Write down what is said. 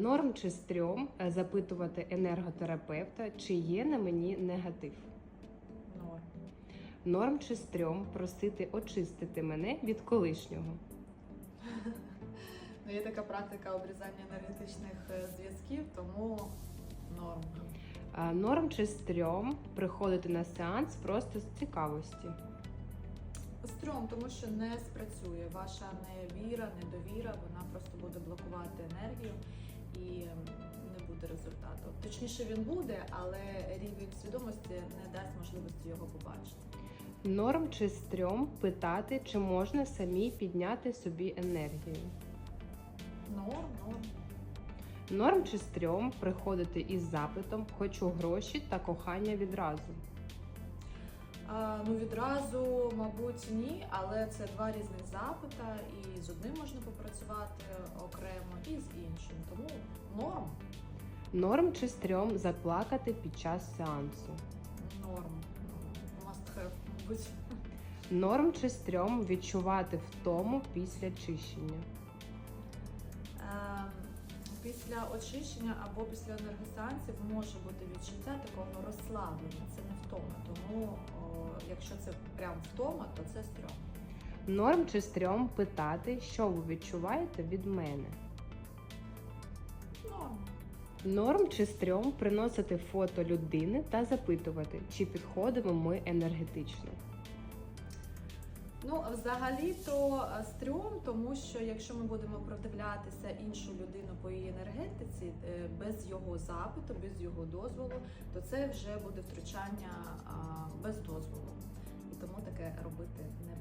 Норм чи стрьом е, запитувати енерготерапевта, чи є на мені негатив. Норм. Норм чи стрьом просити очистити мене від колишнього. Ну, є така практика обрізання енергетичних е, зв'язків, тому норм. А Норм чи стрьом приходити на сеанс просто з цікавості. Стрьом, тому що не спрацює. Ваша невіра, недовіра, вона просто буде блокувати енергію і не буде результату. Точніше, він буде, але рівень свідомості не дасть можливості його побачити. Норм чи стрьом питати, чи можна самі підняти собі енергію. Норм, норм. Норм чи стрьом приходити із запитом Хочу гроші та кохання відразу. Ну відразу, мабуть, ні, але це два різних запита, і з одним можна попрацювати окремо, і з іншим. Тому норм, Норм чи стрьом заплакати під час сеансу. норм, must have, мабуть. Норм чи стрьом відчувати втому після чищення. Ем, Після очищення або після енергосеансів може бути відчуття такого розслаблення, це не втома. Тому о, якщо це прям втома, то це стрьом. Норм чи стрьом питати, що ви відчуваєте від мене. Норм. Норм чи стрьом приносити фото людини та запитувати, чи підходимо ми енергетично. Ну, взагалі то е, стрьом, тому що якщо ми будемо продивлятися іншу людину по її енергетиці е, без його запиту, без його дозволу, то це вже буде втручання без дозволу. І тому таке робити не.